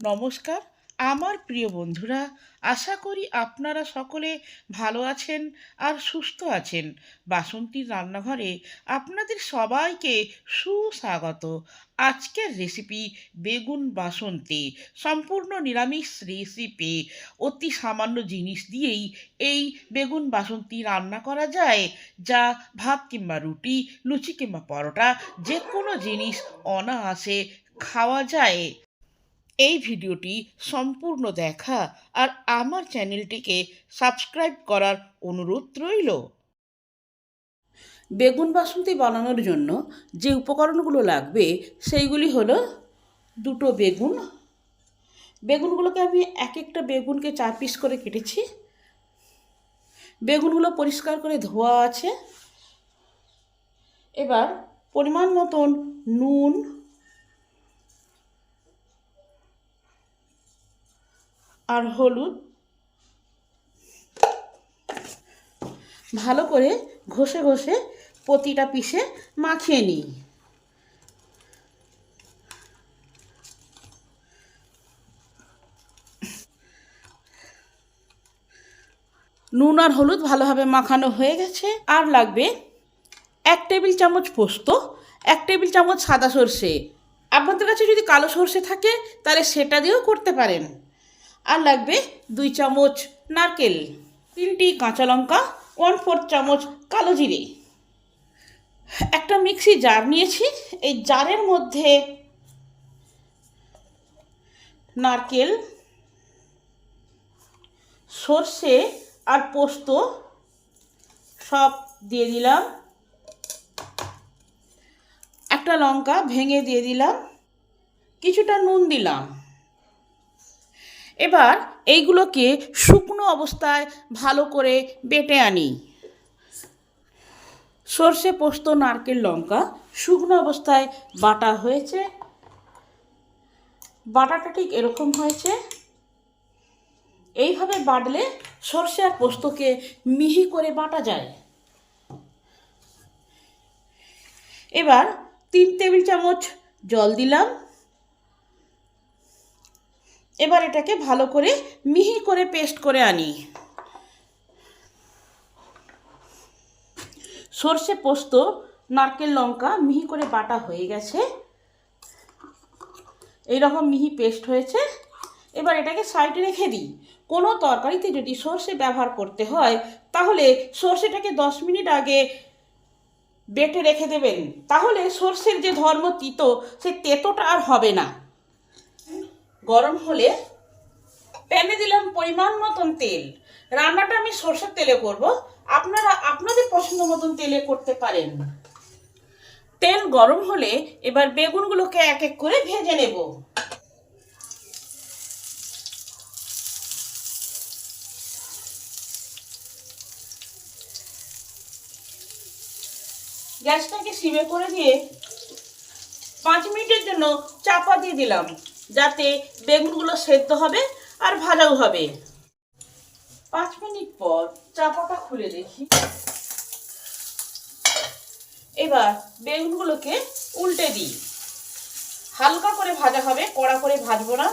নমস্কার, আমার প্রিয় বন্ধুরা, আশা করি আপনারা সকলে ভালো আছেন আর সুস্থ আছেন। বাসন্তীর রান্নাঘরে আপনাদের সবাইকে সুস্বাগত। আজকের রেসিপি বেগুন বাসন্তী, সম্পূর্ণ নিরামিষ রেসিপি অতি সামান্য জিনিস দিয়েই এই বেগুন বাসন্তী রান্না করা যায়, যা ভাত কিংবা রুটি, লুচি কিংবা পরোটা যে কোনো জিনিস অনায়াসে খাওয়া যায়। এই ভিডিওটি সম্পূর্ণ দেখা আর আমার চ্যানেলটিকে সাবস্ক্রাইব করার অনুরোধ রইল। বেগুন বাসন্তী বানানোর জন্য যে উপকরণগুলো লাগবে, সেইগুলি হলো দুটো বেগুন। বেগুনগুলোকে আমি এক একটা বেগুনকে চার পিস করে কেটেছি। বেগুনগুলো পরিষ্কার করে ধোয়া আছে। এবার পরিমাণ মতন নুন আর হলুদ ভালো করে ঘষে ঘষে প্রতিটা পিসে মাখিয়ে নিই। নুন আর হলুদ ভালোভাবে মাখানো হয়ে গেছে। আর লাগবে এক টেবিল চামচ পোস্ত, এক টেবিল চামচ সাদা সর্ষে। আপনাদের কাছে যদি কালো সর্ষে থাকে, তাহলে সেটা দিয়েও করতে পারেন। আর লাগবে দুই চামচ নারকেল, তিনটি কাঁচা লঙ্কা ওয়ান ফোর্থ চামচ কালো জিরে। একটা মিক্সি জার নিয়েছি, এই জারের মধ্যে নারকেল, সর্ষে আর পোস্ত সব দিয়ে দিলাম। একটা লঙ্কা ভেঙে দিয়ে দিলাম। কিছুটা নুন দিলাম। এবার এইগুলোকে শুকনো অবস্থায় ভালো করে বেটে আনি। সর্ষে, পোস্ত, নারকেল, লঙ্কা শুকনো অবস্থায় বাটা হয়েছে। বাটাটা ঠিক এরকম হয়েছে। এইভাবে বাটলে সর্ষে আর পোস্তকে মিহি করে বাটা যায়। এবার তিন টেবিল চামচ জল দিলাম। এবার এটাকে ভালো করে মিহি করে পেস্ট করে আনি। সর্ষে পোস্ত, নারকেল লঙ্কা মিহি করে বাটা হয়ে গেছে। এই রকম মিহি পেস্ট হয়েছে। এবার এটাকে সাইডে রেখে দিই। কোনো তরকারিতে যদি সর্ষে ব্যবহার করতে হয়, তাহলে সর্ষেটাকে দশ মিনিট আগে বেটে রেখে দেবেন। তাহলে সর্ষের যে ধর্ম তিতো সেই তেতোটা আর হবে না। গরম হলে প্যানে দিলাম পরিমাণ মতন তেল। রান্নাটা আমি সর্ষের তেলে করব। আপনারা আপনাদের পছন্দ মতন তেলে করতে পারেন। তেল গরম হলে এবার বেগুনগুলোকে এক এক করে ভেজে নেব। গ্যাসটাকে সিমে করে দিয়ে পাঁচ মিনিটের জন্য চাপা দিয়ে দিলাম। যাতে বেগুনগুলো সেদ্ধ হবে আর ভাজাও হবে। পাঁচ মিনিট পর চাপাটা খুলে দেখি। এবার বেগুনগুলোকে উল্টে দিই। হালকা করে ভাজা হবে, কড়া করে ভাজবো না।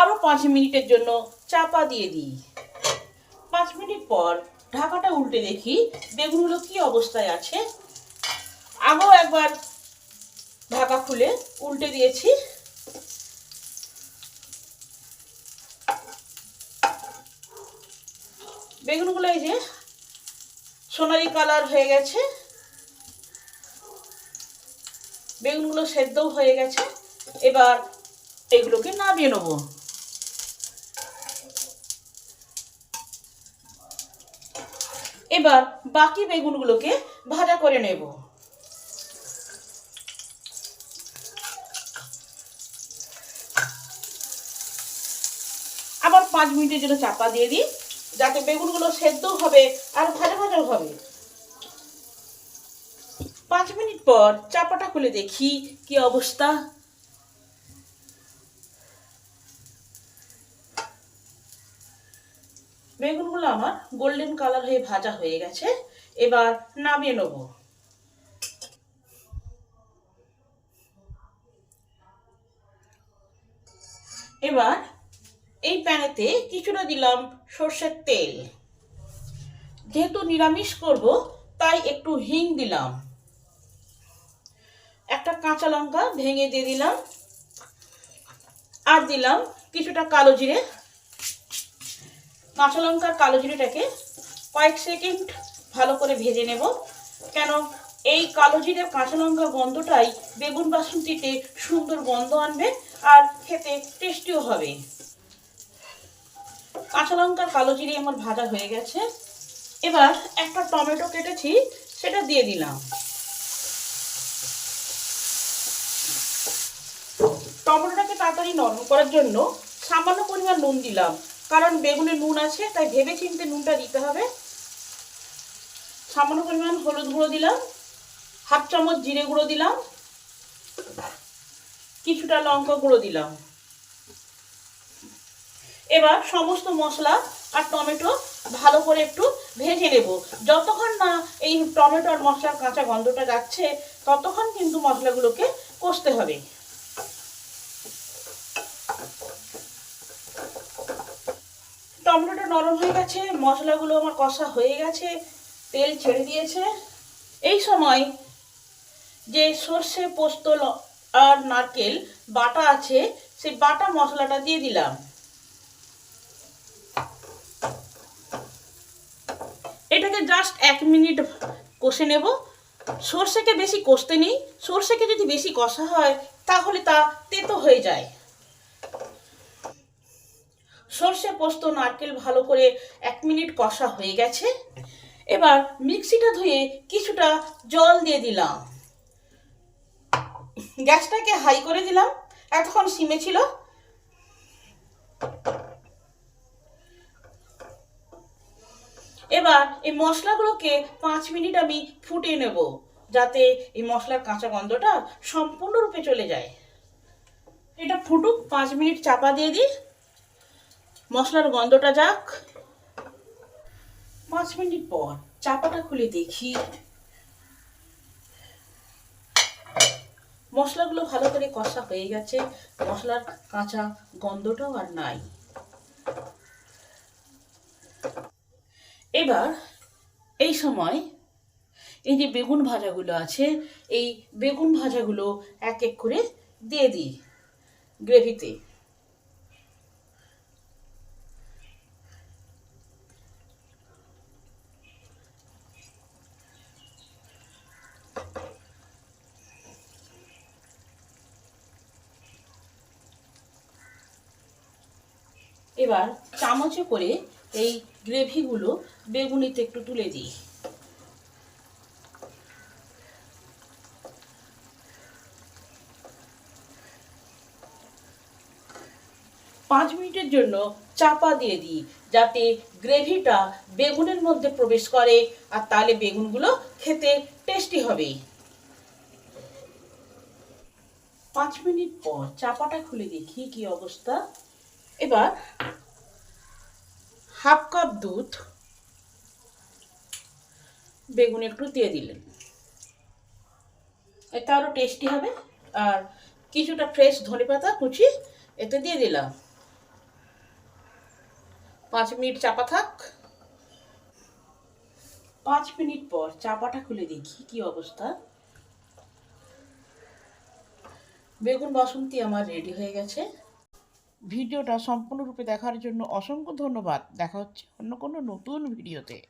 আরও পাঁচ মিনিটের জন্য চাপা দিয়ে দিই। পাঁচ মিনিট পর ঢাকাটা উল্টে দেখি। বেগুনগুলো কি অবস্থায় আছে? আগেও একবার ঢাকা খুলে উল্টে দিয়েছি। বেগুনগুলো এই যে সোনালি কালার হয়ে গেছে। বেগুনগুলো সেদ্ধও হয়ে গেছে। এবার এগুলোকে নামিয়ে নেব। এবার বাকি বেগুনগুলোকে ভাজা করে নেব। আবার পাঁচ মিনিটের জন্য চাপা দিয়ে দিই, যাতে বেগুনগুলো সেদ্ধও হবে আর ভাজা ভাজাও হবে। পাঁচ মিনিট পর চাপাটা খুলে দেখি কি অবস্থা। বেগুনগুলো আমার গোল্ডেন কালার হয়ে ভাজা হয়ে গেছে। এবার নামিয়ে নেব। এবার এই প্যানেতে কিছুটা দিলাম সর্ষের তেল। যেহেতু নিরামিষ করব, তাই একটু হিং দিলাম। একটা কাঁচা লঙ্কা ভেঙে দিয়ে দিলাম। আর দিলাম কিছুটা কালো জিরে কাঁচা লঙ্কার কালো জিরেটাকে কয়েক সেকেন্ড ভালো করে ভেজে নেব। কেন? এই কালো জিরের কাঁচা লঙ্কা গন্ধটাই বেগুন বাসন্তিতে সুন্দর গন্ধ আনবে আর খেতে টেস্টিও হবে। কাঁচা লঙ্কার কালো জিরে আমার ভাজা হয়ে গেছে। এবার একটা টমেটো কেটেছি, সেটা দিয়ে দিলাম। টমেটোটাকে তাড়াতাড়ি নরম করার জন্য সামান্য পরিমাণ নুন দিলাম। কারণ বেগুনে নুন আছে, তাই ভেবে চিনতে নুনটা দিতে হবে। সামান্য পরিমাণ হলুদ গুঁড়ো দিলাম, হাফ চামচ জিরে গুঁড়ো দিলাম, কিছুটা লঙ্কা গুঁড়ো দিলাম। এবার সমস্ত মশলা আর টমেটো ভালো করে একটু ভেজে নেব। যতক্ষণ না এই টমেটো আর মশলার কাঁচা গন্ধটা যাচ্ছে, ততক্ষণ কিন্তু মশলাগুলোকে কষতে হবে। টমেটোটা নরম হয়ে গেছে, মশলাগুলো আমার কষা হয়ে গেছে, তেল ছেড়ে দিয়েছে। এই সময় যে সর্ষে, পোস্ত আর নারকেল বাটা আছে, সেই বাটা মশলাটা দিয়ে দিলাম। এটাকে জাস্ট এক মিনিট কষে নেব। সর্ষেকে বেশি কষতে নেই। সর্ষেকে যদি বেশি কষা হয়, তাহলে তা তেতো হয়ে যায়। সর্ষে পোস্ত, নারকেল ভালো করে এক মিনিট কষা হয়ে গেছে। এবার মিক্সিটা ধুয়ে কিছুটা জল দিয়ে দিলাম। গ্যাসটাকে হাই করে দিলাম, এতক্ষণ সিমে ছিল। এবার এই মশলাগুলোকে পাঁচ মিনিট আমি ফুটিয়ে নেব, যাতে এই মশলার কাঁচা গন্ধটা সম্পূর্ণরূপে চলে যায়। এটা ফুটুক, পাঁচ মিনিট চাপা দিয়ে দিই। মশলার গন্ধটা যাক। পাঁচ মিনিট পর চাপাটা খুলে দেখি। মশলাগুলো ভালো করে কষা হয়ে গেছে। মশলার কাঁচা গন্ধটাও আর নাই। এবার এই সময় এই যে বেগুন ভাজাগুলো আছে, এই বেগুন ভাজাগুলো এক এক করে দিয়ে দিই গ্রেভিতে। এবার চামচে করে এই গ্রেভিগুলো বেগুনিতে একটু তুলে দিই। পাঁচ মিনিটের জন্য চাপা দিয়ে দিই যাতে গ্রেভিটা বেগুনের মধ্যে প্রবেশ করে আর তাহলে বেগুনগুলো খেতে টেস্টি হবে। পাঁচ মিনিট পর চাপাটা খুলে দেখি কি অবস্থা। এবার হাফ কাপ দুধ বেগুন একটু দিয়ে দিলেন। এটা আরও টেস্টি হবে। আর কিছুটা ফ্রেশ ধনে পাতা, কুচি, এতে দিয়ে দিলাম। পাঁচ মিনিট চাপা থাক। পাঁচ মিনিট পর চাপাটা খুলে দেখি কি অবস্থা। বেগুন বাসন্তী আমার রেডি হয়ে গেছে। ভিডিওটা সম্পূর্ণরূপে দেখার জন্য অসংখ্য ধন্যবাদ। দেখা হচ্ছে অন্য কোনো নতুন ভিডিওতে।